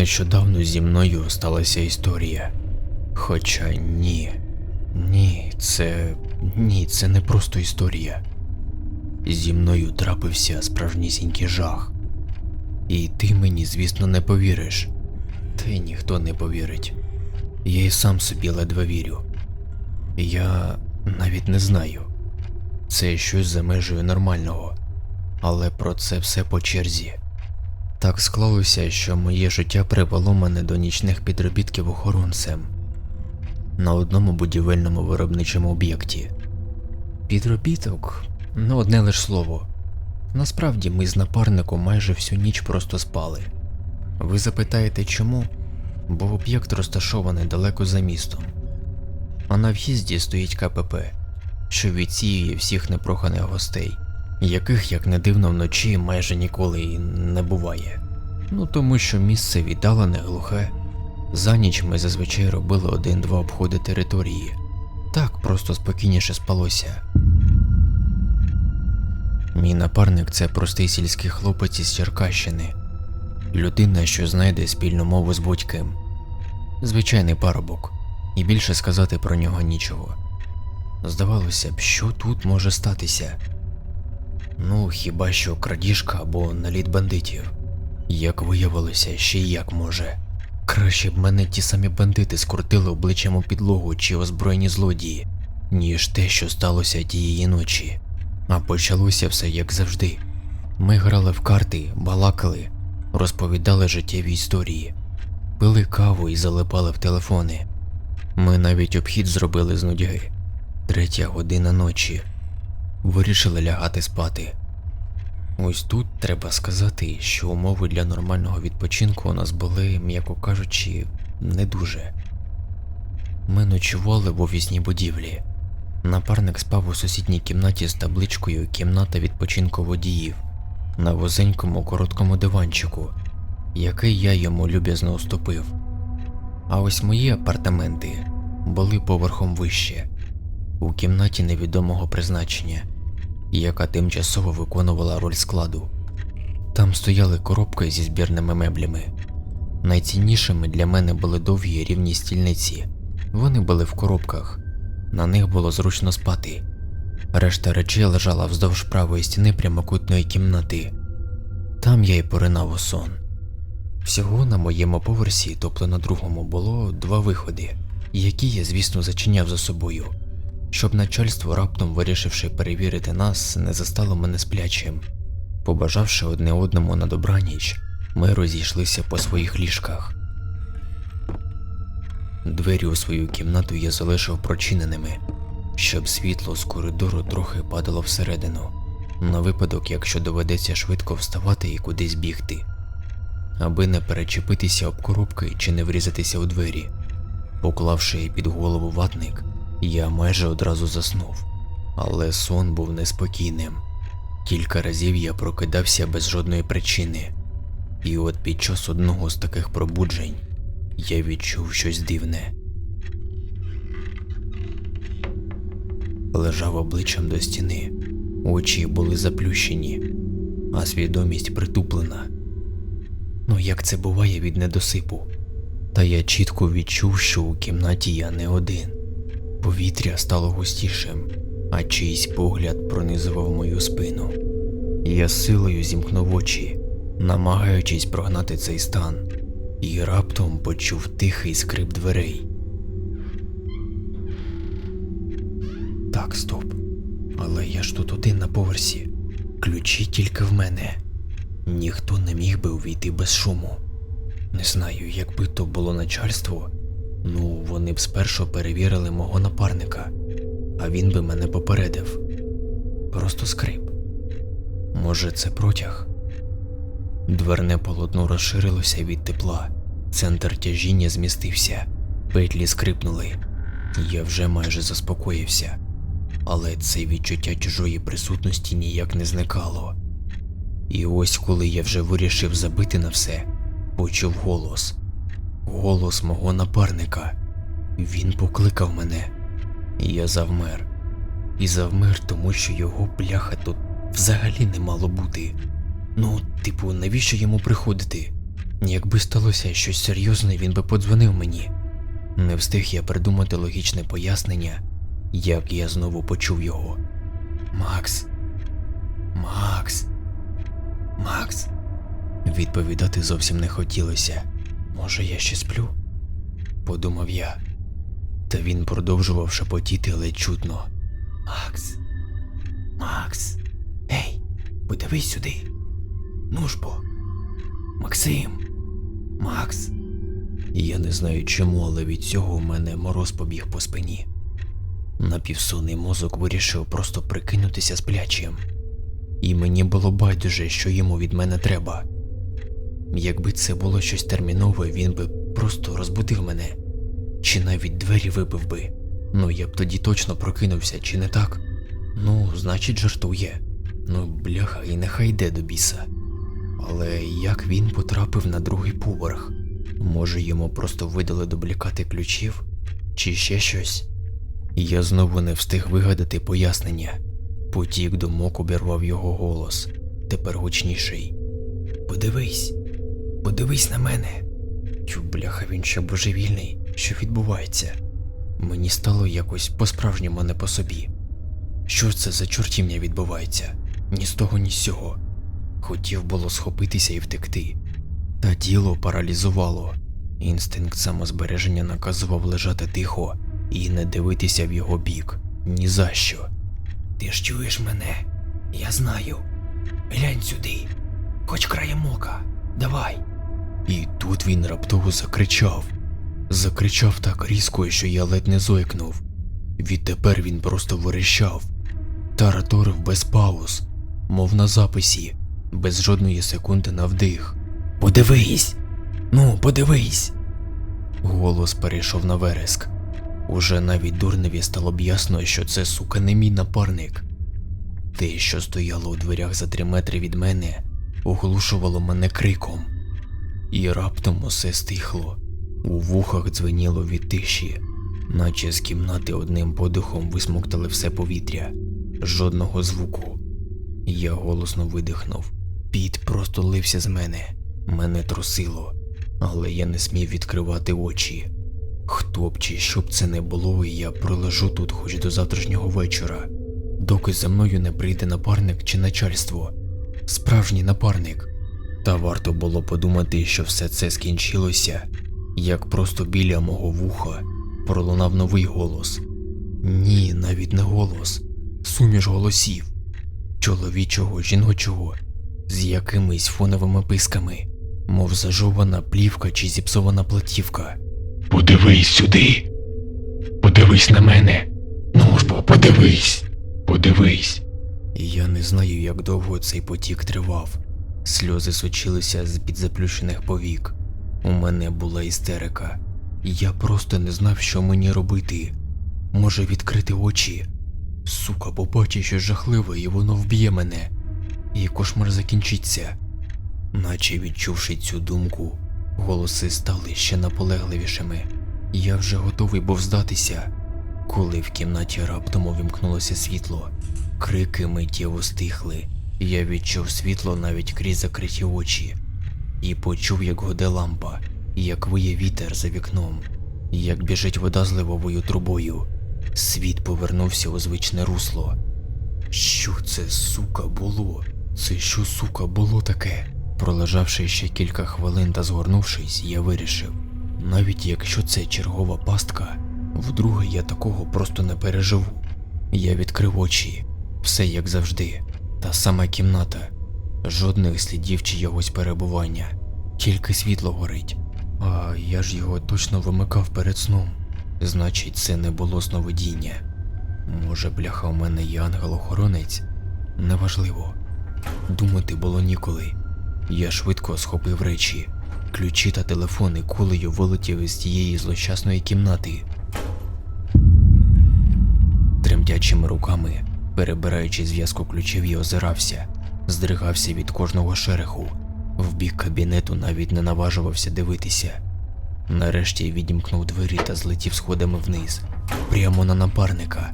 нещодавно зі мною сталася історія. Хоча ні. Ні, це. Ні, це не просто історія. Зі мною трапився справжнісінький жах. І ти мені, звісно, не повіриш. Та й ніхто не повірить. Я і сам собі ледве вірю. Я навіть не знаю. Це щось за межею нормального. Але про це все по черзі. Так склалося, що моє життя привело мене до нічних підробітків охоронцем на одному будівельному виробничому об'єкті. Підробіток ну одне лиш слово. Насправді ми з напарником майже всю ніч просто спали. Ви запитаєте чому? Бо об'єкт розташований далеко за містом, а на в'їзді стоїть КПП, що відсіює всіх непроханих гостей, яких, як не дивно, вночі майже ніколи і не буває. Ну тому що місце віддалене, глухе. За ніч ми зазвичай робили один-два обходи території. Так просто спокійніше спалося. Мій напарник це простий сільський хлопець із Черкащини, людина, що знайде спільну мову з будь-ким. Звичайний парубок, і більше сказати про нього нічого. Здавалося б, що тут може статися? Ну, хіба що крадіжка або наліт бандитів. Як виявилося, ще як може. Краще б мене ті самі бандити скрутили обличчям у підлогу чи озброєні злодії, ніж те, що сталося тієї ночі. А почалося все як завжди. Ми грали в карти, балакали, розповідали життєві історії, пили каву і залипали в телефони. Ми навіть обхід зробили з нудьги. Третя година ночі. Вирішили лягати спати. Ось тут треба сказати, що умови для нормального відпочинку у нас були, м'яко кажучи, не дуже. Ми ночували в офісній будівлі. Напарник спав у сусідній кімнаті з табличкою Кімната відпочинку водіїв на возенькому короткому диванчику, який я йому люб'язно уступив. А ось мої апартаменти були поверхом вище, у кімнаті невідомого призначення, яка тимчасово виконувала роль складу. Там стояли коробки зі збірними меблями. Найціннішими для мене були довгі рівні стільниці. Вони були в коробках, на них було зручно спати. Решта речей лежала вздовж правої стіни прямокутної кімнати. Там я й поринав у сон. Всього на моєму поверсі, тобто на другому, було два виходи, які я, звісно, зачиняв за собою, щоб начальство, раптом вирішивши перевірити нас, не застало мене сплячим. Побажавши одне одному на добраніч, ми розійшлися по своїх ліжках. Двері у свою кімнату я залишив прочиненими, щоб світло з коридору трохи падало всередину, на випадок, якщо доведеться швидко вставати і кудись бігти, аби не перечепитися об коробки чи не врізатися у двері. Поклавши під голову ватник, я майже одразу заснув, але сон був неспокійним. Кілька разів я прокидався без жодної причини, і от під час одного з таких пробуджень я відчув щось дивне. Лежав обличчям до стіни, очі були заплющені, а свідомість притуплена. Ну як це буває від недосипу? Та я чітко відчув, що у кімнаті я не один. Повітря стало густішим, а чийсь погляд пронизував мою спину. Я силою зімкнув очі, намагаючись прогнати цей стан, і раптом почув тихий скрип дверей. Так, стоп. Але я ж тут один на поверсі. Ключі тільки в мене. Ніхто не міг би увійти без шуму. Не знаю, якби то було начальство, ну вони б спершу перевірили мого напарника, а він би мене попередив. Просто скрип. Може, це протяг? Дверне полотно розширилося від тепла, центр тяжіння змістився, петлі скрипнули. Я вже майже заспокоївся, але це відчуття чужої присутності ніяк не зникало. І ось коли я вже вирішив забити на все, почув голос. Голос мого напарника. Він покликав мене. Я завмер. І завмер, тому що його бляха тут взагалі не мало бути. Ну, типу, навіщо йому приходити? Якби сталося щось серйозне, він би подзвонив мені. Не встиг я придумати логічне пояснення, як я знову почув його. Макс. Макс. Макс. Відповідати зовсім не хотілося. Може, я ще сплю? Подумав я. Та він продовжував шепотіти ледь чутно. Макс. Макс. Ей, подивись сюди. Ну ж бо. Максим. Макс. Я не знаю чому, але від цього у мене мороз побіг по спині. Напівсонний мозок вирішив просто прикинутися сплячим. І мені було байдуже, що йому від мене треба. Якби це було щось термінове, він би просто розбудив мене, чи навіть двері вибив би. Ну я б тоді точно прокинувся, чи не так? Ну, значить, жартує. Ну, бляха, і нехай йде до біса. Але як він потрапив на другий поверх? Може, йому просто видали дублікати ключів? Чи ще щось? Я знову не встиг вигадати пояснення. Потік думок обірвав його голос, тепер гучніший. Подивись, подивись на мене. Тю, бляха, він ще божевільний. Що відбувається? Мені стало якось по-справжньому не по собі. Що це за чортівня відбувається? Ні з того, ні з сього. Хотів було схопитися і втекти. Та тіло паралізувало. Інстинкт самозбереження наказував лежати тихо і не дивитися в його бік. Ні за що. Ти ж чуєш мене? Я знаю. Глянь сюди, хоч краєм ока, давай. І тут він раптово закричав. Закричав так різко, що я ледь не зойкнув. Відтепер він просто верещав. Тараторив без пауз, мов на записі, без жодної секунди на вдих. Подивись! Ну, подивись. Голос перейшов на вереск. Уже навіть дурневі стало б ясно, що це сука не мій напарник. Те, що стояло у дверях за три метри від мене, оглушувало мене криком. І раптом усе стихло. У вухах дзвеніло від тиші, наче з кімнати одним подихом висмоктали все повітря, жодного звуку. Я голосно видихнув. Піт просто лився з мене, мене трусило, але я не смів відкривати очі. Хто б чи що б це не було, я пролежу тут хоч до завтрашнього вечора, доки за мною не прийде напарник чи начальство. Справжній напарник. Та варто було подумати, що все це скінчилося, як просто біля мого вуха пролунав новий голос. Ні, навіть не голос, суміш голосів, чоловічого, жіночого, з якимись фоновими писками, мов зажована плівка чи зіпсована платівка. Подивись сюди. Подивись на мене. Ну ж бо подивись. Подивись. Я не знаю, як довго цей потік тривав. Сльози сочилися з під заплющених повік. У мене була істерика. Я просто не знав, що мені робити. Може відкрити очі. Сука, побачить щось жахливе, і воно вб'є мене. І кошмар закінчиться. Наче відчувши цю думку, голоси стали ще наполегливішими. Я вже готовий був здатися, коли в кімнаті раптом увімкнулося світло. Крики миттєво стихли. Я відчув світло навіть крізь закриті очі, і почув, як гуде лампа, як виє вітер за вікном, як біжить вода з ливовою трубою. Світ повернувся у звичне русло. Що це, сука, було? Це що, сука, було таке? Пролежавши ще кілька хвилин та згорнувшись, я вирішив, навіть якщо це чергова пастка, вдруге я такого просто не переживу. Я відкрив очі, все як завжди, та сама кімната, жодних слідів чиягось перебування, тільки світло горить. А я ж його точно вимикав перед сном. Значить, це не було сновидіння. Може, бляха, у мене є ангел-охоронець? Неважливо. Думати було ніколи. Я швидко схопив речі, ключі та телефон і кулею вилетів із тієї злощасної кімнати. Тремтячими руками, перебираючи зв'язку ключів, я озирався, здригався від кожного шереху. В бік кабінету навіть не наважувався дивитися. Нарешті відімкнув двері та злетів сходами вниз, прямо на напарника.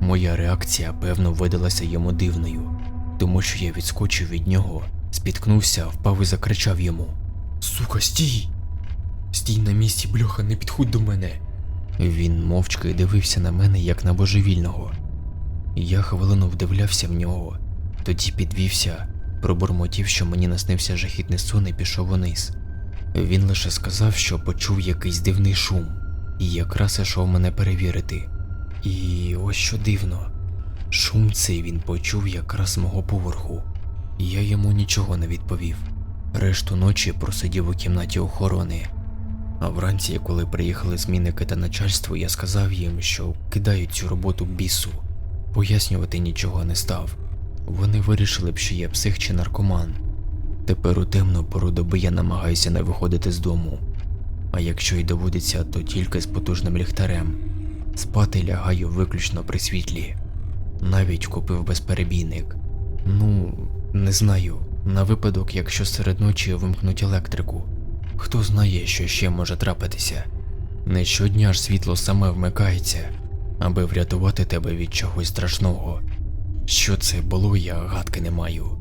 Моя реакція, певно, видалася йому дивною, тому що я відскочив від нього, спіткнувся, впав і закричав йому. Сука, стій! Стій на місці, бляха, не підходь до мене. Він мовчки дивився на мене як на божевільного. Я хвилину вдивлявся в нього, тоді підвівся, пробурмотів, що мені наснився жахітний сон і пішов униз. Він лише сказав, що почув якийсь дивний шум, і якраз ішов мене перевірити. І ось що дивно. Шум цей він почув якраз мого поверху. Я йому нічого не відповів. Решту ночі просидів у кімнаті охорони. А вранці, коли приїхали змінники та начальство, я сказав їм, що кидаю цю роботу бісу. Пояснювати нічого не став. Вони вирішили б, що я псих чи наркоман. Тепер у темну пору доби я намагаюся не виходити з дому. А якщо й доводиться, то тільки з потужним ліхтарем. Спати лягаю виключно при світлі. Навіть купив безперебійник. Ну, не знаю. На випадок, якщо серед ночі вимкнуть електрику. Хто знає, що ще може трапитися. Не щодня ж світло саме вмикається, аби врятувати тебе від чогось страшного. Що це було, я гадки не маю.